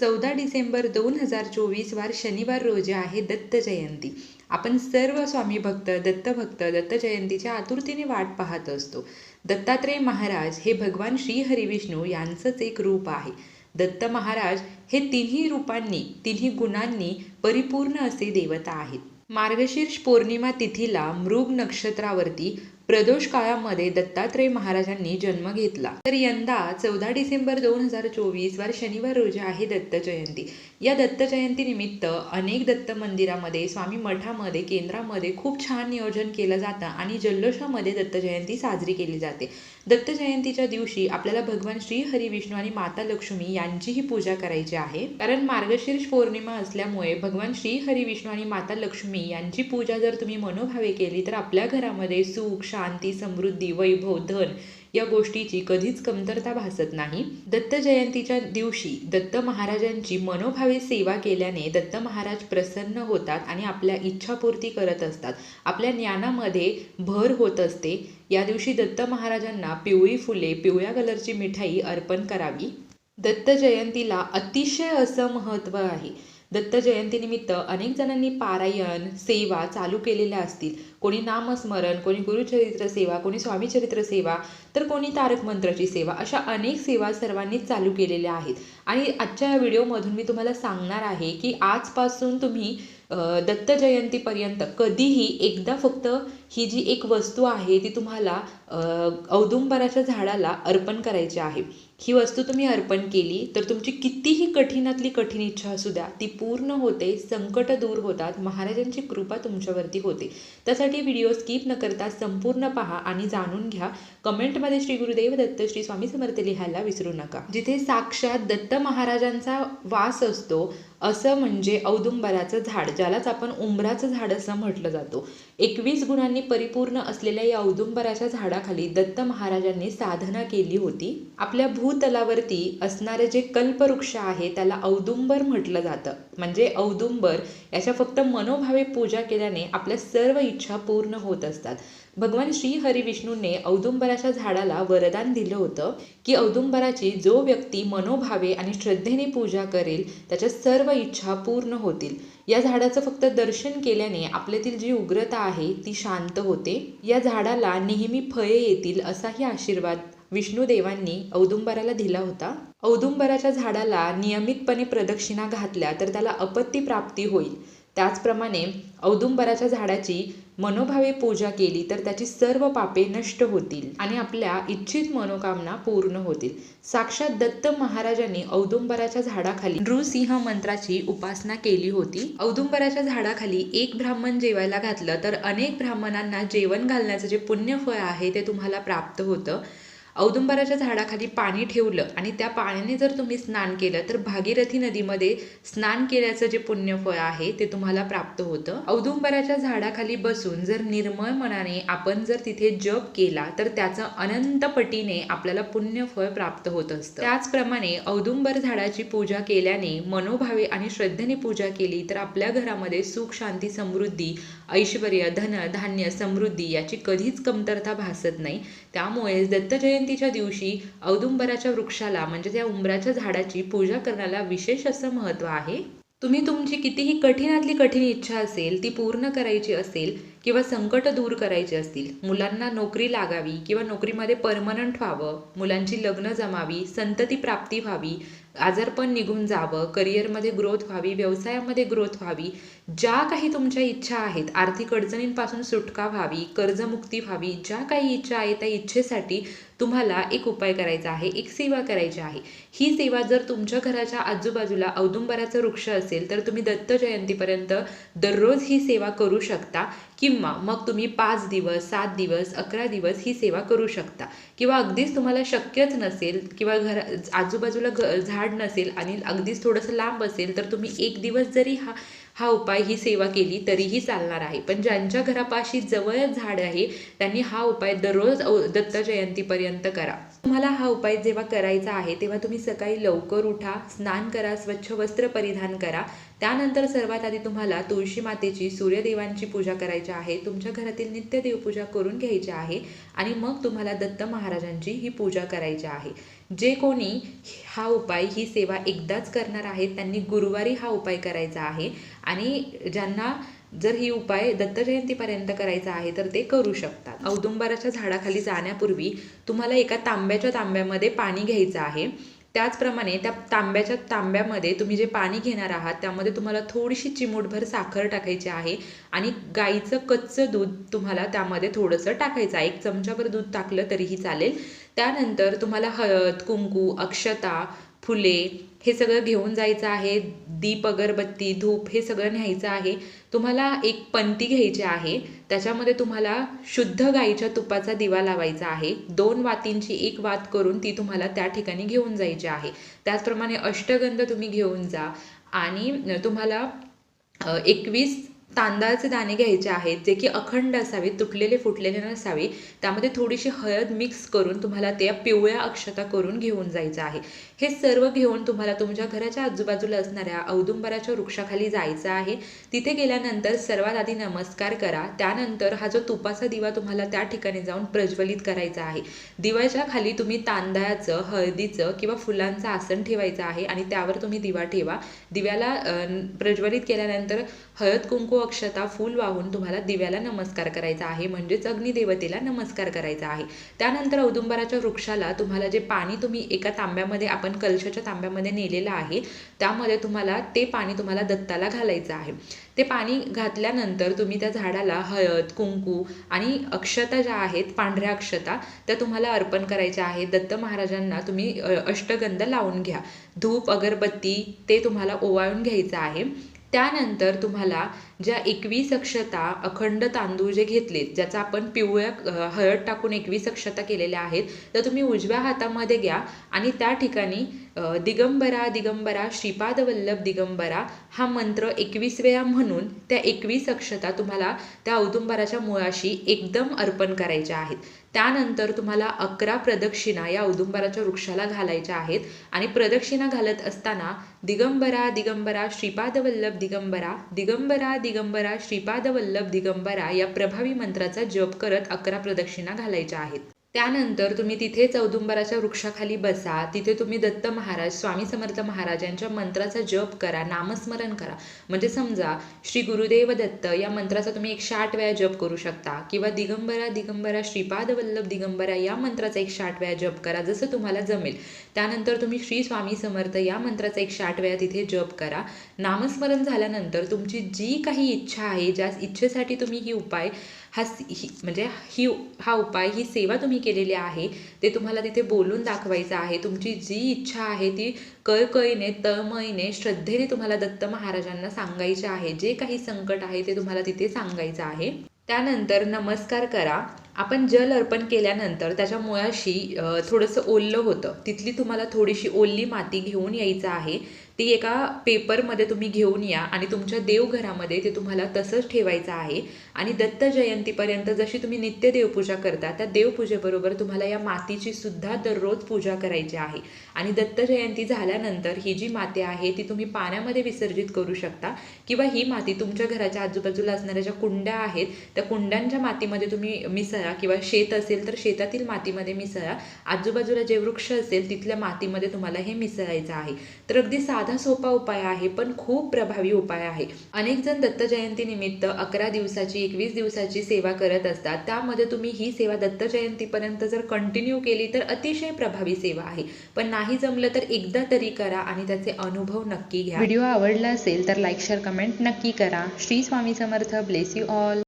चौदा डिसेंबर दोन हजार चोवीस वार शनिवार रोजी आहे दत्त जयंती. आपण सर्व स्वामी भक्त दत्त भक्त दत्त जयंतीच्या आतुरतेने वाट पाहत असतो. दत्तात्रेय महाराज हे भगवान श्री हरिविष्णू यांचंच एक रूप आहे. दत्त महाराज हे तिन्ही रूपांनी तिन्ही गुणांनी परिपूर्ण असे देवता आहेत. मार्गशीर्ष पौर्णिमा तिथीला मृग नक्षत्रावरती प्रदोष काळामध्ये दत्तात्रेय महाराजांनी जन्म घेतला. तर यंदा चौदा डिसेंबर दोन हजार चोवीस वार शनिवार रोजी आहे दत्त जयंती. या दत्त जयंती निमित्त अनेक दत्त मंदिरामध्ये स्वामी मठामध्ये केंद्रामध्ये खूप छान नियोजन केलं जातं आणि जल्लोषामध्ये दत्त जयंती साजरी केली जाते. दत्त जयंतीच्या दिवशी आपल्याला भगवान श्री हरी विष्णू आणि माता लक्ष्मी यांचीही पूजा करायची आहे. कारण मार्गशीर्ष पौर्णिमा असल्यामुळे भगवान श्री हरी विष्णू आणि माता लक्ष्मी यांची पूजा जर तुम्ही मनोभावे केली तर आपल्या घरामध्ये सुख शांती समृद्धी वैभव धन या गोष्टीची कधीच कमतरता भासत नाही. दत्त जयंतीच्या दिवशी दत्त महाराजांची मनोभावे सेवा केल्याने दत्त महाराज प्रसन्न होतात आणि आपल्या इच्छापूर्ती करत असतात. आपल्या ज्ञानामध्ये भर होत असते. या दिवशी दत्त महाराजांना पिवळी फुले पिवळ्या कलरची मिठाई अर्पण करावी. दत्त जयंतीला अतिशय असं महत्त्व आहे. दत्त जयंतीनिमित्त अनेक जणांनी पारायण सेवा चालू केलेल्या असतील. कोणी नामस्मरण कोणी गुरुचरित्र सेवा कोणी स्वामीचरित्र सेवा तर कोणी तारक मंत्राची सेवा अशा अनेक सेवा सर्वांनीच चालू केलेल्या आहेत. आणि आजच्या या व्हिडिओमधून मी तुम्हाला सांगणार आहे की आजपासून तुम्ही दत्त जयंतीपर्यंत कधीही एकदा फक्त ही जी एक वस्तू आहे ती तुम्हाला औदुंबराच्या झाडाला अर्पण करायची आहे. ही वस्तू तुम्ही अर्पण केली तर तुमची कितीही कठीणातली कठीण इच्छा असू द्या ती पूर्ण होते संकट दूर होतात महाराजांची कृपा तुमच्यावरती होते. त्यासाठी व्हिडिओ स्किप न करता संपूर्ण पहा आणि जाणून घ्या. कमेंटमध्ये श्री गुरुदेव दत्त श्री स्वामी समर्थ लिहायला विसरू नका. जिथे साक्षात दत्त महाराजांचा वास असतो असं म्हणजे औदुंबराचं झाड ज्यालाच आपण उंबराचं झाड असं म्हटलं जातो. एकवीस गुणांनी परिपूर्ण असलेल्या या औदुंबराच्या झाडाखाली दत्त महाराजांनी साधना केली होती. आपल्या भूतलावरती असणारे जे कल्पवृक्ष आहे त्याला औदुंबर म्हटलं जातं. म्हणजे औदुंबर याच्या फक्त मनोभावे पूजा केल्याने आपल्या सर्व इच्छा पूर्ण होत असतात. भगवान श्री हरिविष्णूने औदुंबराच्या झाडाला वरदान दिलं होतं की औदुंबराची जो व्यक्ती मनोभावे आणि श्रद्धेने पूजा करेल त्याच्या सर्व इच्छा पूर्ण होतील. या झाडाचं फक्त दर्शन केल्याने आपल्यातील जी उग्रता आहे ती शांत होते. या झाडाला नेहमी फळे येतील असाही आशीर्वाद विष्णुदेवांनी औदुंबराला दिला होता. औदुंबराच्या झाडाला नियमितपणे प्रदक्षिणा घातल्या तर त्याला अपत्य प्राप्ती होईल. त्याचप्रमाणे औदुंबराच्या झाडाची मनोभावे पूजा केली तर त्याची सर्व पापे नष्ट होतील आणि आपल्या इच्छित मनोकामना पूर्ण होतील. साक्षात दत्त महाराजांनी औदुंबराच्या झाडाखाली नृसिंह मंत्राची उपासना केली होती. औदुंबराच्या झाडाखाली एक ब्राह्मण जेवायला घातलं तर अनेक ब्राह्मणांना जेवण घालण्याचं जे पुण्यफळ आहे ते तुम्हाला प्राप्त होतं. औदुंबराच्या झाडाखाली पाणी ठेवलं आणि त्या पाण्याने जर तुम्ही स्नान केलं तर भागीरथी नदीमध्ये स्नान केल्याचं जे पुण्यफळ आहे ते तुम्हाला प्राप्त होतं. औदुंबराच्या झाडाखाली बसून जर निर्मळ मनाने आपण जर तिथे जप केला तर त्याचं अनंत पटीने आपल्याला पुण्यफळ प्राप्त होत असतं. त्याचप्रमाणे औदुंबर झाडाची पूजा केल्याने मनोभावे आणि श्रद्धेने पूजा केली तर आपल्या घरामध्ये सुख शांती समृद्धी ऐश्वर धन धान्य समृद्धी याची कधीच कमतरता भासत नाही. त्यामुळे दत्त जयंतीच्या दिवशी औदुंबराच्या वृक्षाला म्हणजे त्या उंबराच्या झाडाची पूजा करण्याला विशेष असं महत्त्व आहे? तुम्ही तुमची कितीही कठीणातली कठीण इच्छा असेल ती पूर्ण करायची असेल किंवा संकट दूर करायची असतील मुलांना नोकरी लागावी किंवा नोकरीमध्ये परमनंट व्हावं मुलांची लग्न जमावी संतती प्राप्ती व्हावी आजारपण निघून जावं करिअरमध्ये ग्रोथ व्हावी व्यवसायामध्ये ग्रोथ व्हावी ज्या काही तुमच्या इच्छा आहेत आर्थिक अडचणींपासून सुटका व्हावी कर्जमुक्ती व्हावी ज्या काही इच्छा आहे त्या इच्छेसाठी तुम्हाला एक उपाय करायचा आहे एक सेवा करायची आहे. ही सेवा जर तुमच्या घराच्या आजूबाजूला औदुंबराचं वृक्ष असेल तर तुम्ही दत्त जयंतीपर्यंत दररोज ही सेवा करू शकता किंवा मग तुम्ही पाच दिवस सात दिवस अकरा दिवस ही सेवा करू शकता. किंवा अगदीच तुम्हाला शक्यच नसेल किंवा घर आजूबाजूला घ झाड नसेल आणि अगदीच थोडंसं लांब असेल तर तुम्ही एक दिवस जरी हा हा उपाय ही सेवा केली तरीही चालणार आहे. पण ज्यांच्या घरापाशी जवळच झाड आहे त्यांनी हा उपाय दररोज औ- दत्त जयंतीपर्यंत करा. तुम्हाला हा उपाय जेव्हा करायचा आहे तेव्हा तुम्ही सकाळी लवकर उठा स्नान करा स्वच्छ वस्त्र परिधान करा. त्यानंतर सर्वात आधी तुम्हाला तुळशी मातेची सूर्यदेवांची पूजा करायची आहे तुमच्या घरातील नित्य देवपूजा करून घ्यायची आहे आणि मग तुम्हाला दत्त महाराजांची ही पूजा करायची आहे. जे कोणी हा उपाय ही सेवा एकदाच करणार आहेत त्यांनी गुरुवारी हा उपाय करायचा आहे आणि ज्यांना जर ही उपाय दत्तजयंतीपर्यंत करायचा आहे तर ते करू शकतात. औदुंबराच्या झाडाखाली जाण्यापूर्वी तुम्हाला एका तांब्याच्या तांब्यामध्ये पाणी घ्यायचं आहे. त्याचप्रमाणे त्या तांब्याच्या तांब्यामध्ये तुम्ही जे पाणी घेणार आहात त्यामध्ये तुम्हाला थोडीशी चिमूटभर साखर टाकायची आहे आणि गाईचं कच्चं दूध तुम्हाला त्यामध्ये थोडंसं टाकायचं आहे. एक चमचाभर दूध टाकलं तरीही चालेल. त्यानंतर तुम्हाला हळद कुंकू अक्षता फुले हे सगळं घेऊन जायचं आहे. दीप अगरबत्ती धूप हे सगळं न्यायचं आहे. तुम्हाला एक पंती घ्यायची आहे. त्याच्यामध्ये तुम्हाला शुद्ध गाईच्या तुपाचा दिवा लावायचा आहे. दोन वातींची एक वात करून ती तुम्हाला त्या ठिकाणी घेऊन जायची आहे. त्याचप्रमाणे अष्टगंध तुम्ही घेऊन जा. आणि तुम्हाला एकवीस तांदळाचे दाणे घ्यायचे आहेत जे की अखंड असावे तुटलेले फुटलेले नसावे त्यामध्ये थोडीशी हळद मिक्स करून तुम्हाला त्या पिवळ्या अक्षता करून घेऊन जायचं आहे. हे सर्व घेऊन तुम्हाला तुमच्या घराच्या आजूबाजूला असणाऱ्या औदुंबराच्या वृक्षाखाली जायचं आहे. तिथे गेल्यानंतर सर्वात आधी नमस्कार करा. त्यानंतर हा जो तुपाचा दिवा तुम्हाला त्या ठिकाणी जाऊन प्रज्वलित करायचा आहे. दिव्याच्या खाली तुम्ही तांदळाचं हळदीचं किंवा फुलांचं आसन ठेवायचं आहे आणि त्यावर तुम्ही दिवा ठेवा. दिव्याला प्रज्वलित केल्यानंतर हळद कुंकू अक्षता फूल वाहून तुम्हाला दिव्याला नमस्कार करायचा आहे म्हणजेच अग्निदेवतेला नमस्कार करायचा आहे. त्यानंतर औदुंबराच्या वृक्षाला तुम्हाला जे पाणी तुम्ही एका तांब्यामध्ये आपण कलशाच्या तांब्यामध्ये नेलेलं आहे त्यामध्ये तुम्हाला ते पाणी तुम्हाला दत्ताला घालायचं आहे. ते पाणी घातल्यानंतर तुम्ही त्या झाडाला हळद कुंकू आणि अक्षता ज्या आहेत पांढऱ्या अक्षता त्या तुम्हाला अर्पण करायच्या आहेत दत्त महाराजांना तुम्ही अष्टगंध लावून घ्या. धूप अगरबत्ती ते तुम्हाला ओवाळून घ्यायचं आहे. त्यानंतर तुम्हाला ज्या एकवीस अक्षता अखंड तांदूळ जे घेतलेत ज्याचा आपण पिवळ्या हळद टाकून एकवीस अक्षता केलेल्या आहेत तर तुम्ही उजव्या हातामध्ये घ्या आणि त्या ठिकाणी दिगंबरा दिगंबरा श्रीपाद वल्लभ दिगंबरा हा मंत्र एकवीस वेळा म्हणून त्या एकवीस अक्षता तुम्हाला त्या औदुंबराच्या मुळाशी एकदम अर्पण करायच्या आहेत. त्यानंतर तुम्हाला अकरा प्रदक्षिणा या औदुंबराच्या वृक्षाला घालायच्या आहेत आणि प्रदक्षिणा घालत असताना दिगंबरा दिगंबरा श्रीपाद वल्लभ दिगंबरा दिगंबरा दिगंबरा श्रीपाद वल्लभ दिगंबरा या प्रभावी मंत्राचा जप करत अकरा प्रदक्षिणा घालायच्या आहेत. त्यानंतर तुम्ही तिथेच औदुंबराच्या वृक्षाखाली बसा. तिथे तुम्ही दत्त महाराज स्वामी समर्थ महाराज यांच्या मंत्राचा जप करा नामस्मरण करा. म्हणजे समजा श्री गुरुदेव दत्त या मंत्राचा तुम्ही एकशे आठ वेळा जप करू शकता. किंवा दिगंबरा दिगंबरा श्रीपाद वल्लभ दिगंबरा या मंत्राचा एकशे आठ वेळा जप करा जसं तुम्हाला जमेल. त्यानंतर तुम्ही श्री स्वामी समर्थ या मंत्राचा एकशे आठ वेळा तिथे जप करा. नामस्मरण झाल्यानंतर तुमची जी काही इच्छा आहे ज्या इच्छेसाठी तुम्ही ही उपाय हा ही म्हणजे ही हा उपाय ही सेवा तुम्ही केलेली आहे ते तुम्हाला तिथे बोलून दाखवायचं आहे. तुमची जी इच्छा आहे ती कळकळीने तळमळीने श्रद्धेने तुम्हाला दत्त महाराजांना सांगायचे आहे. जे काही संकट आहे ते तुम्हाला तिथे सांगायचं आहे. त्यानंतर नमस्कार करा. आपण जल अर्पण केल्यानंतर त्याच्या मुळाशी थोडंसं ओललं होतं. तिथली तुम्हाला थोडीशी ओल्ली माती घेऊन यायचं आहे. ती एका पेपरमध्ये तुम्ही घेऊन या आणि तुमच्या देवघरामध्ये ते तुम्हाला तसंच ठेवायचं आहे. आणि दत्त जयंतीपर्यंत जशी तुम्ही नित्य देवपूजा करता त्या देवपूजेबरोबर तुम्हाला या मातीची सुद्धा दररोज पूजा करायची आहे. आणि दत्त जयंती झाल्यानंतर ही जी माती आहे ती तुम्ही पाण्यामध्ये विसर्जित करू शकता किंवा ही माती तुमच्या घराच्या आजूबाजूला असणाऱ्या ज्या कुंड्या आहेत त्या कुंड्यांच्या मातीमध्ये तुम्ही मिसळा किंवा शेत असेल तर शेतातील मातीमध्ये मिसळा. आजूबाजूला जे वृक्ष असेल तिथल्या मातीमध्ये तुम्हाला हे मिसळायचं आहे. तर अगदी साधं सोपा उपाय आहे पण खूप प्रभावी उपाय आहे. अनेक जण दत्त जयंतीनिमित्त अकरा दिवसाची एकवीस दिवसाची सेवा करत असतात. त्यामध्ये तुम्ही ही सेवा दत्त जयंतीपर्यंत जर कंटिन्यू केली तर अतिशय प्रभावी सेवा आहे. पण नाही जमलं तर एकदा तरी करा आणि त्याचे अनुभव नक्की घ्या. व्हिडिओ आवडला असेल तर लाईक शेअर कमेंट नक्की करा. Shri Swami Samarth. Bless you all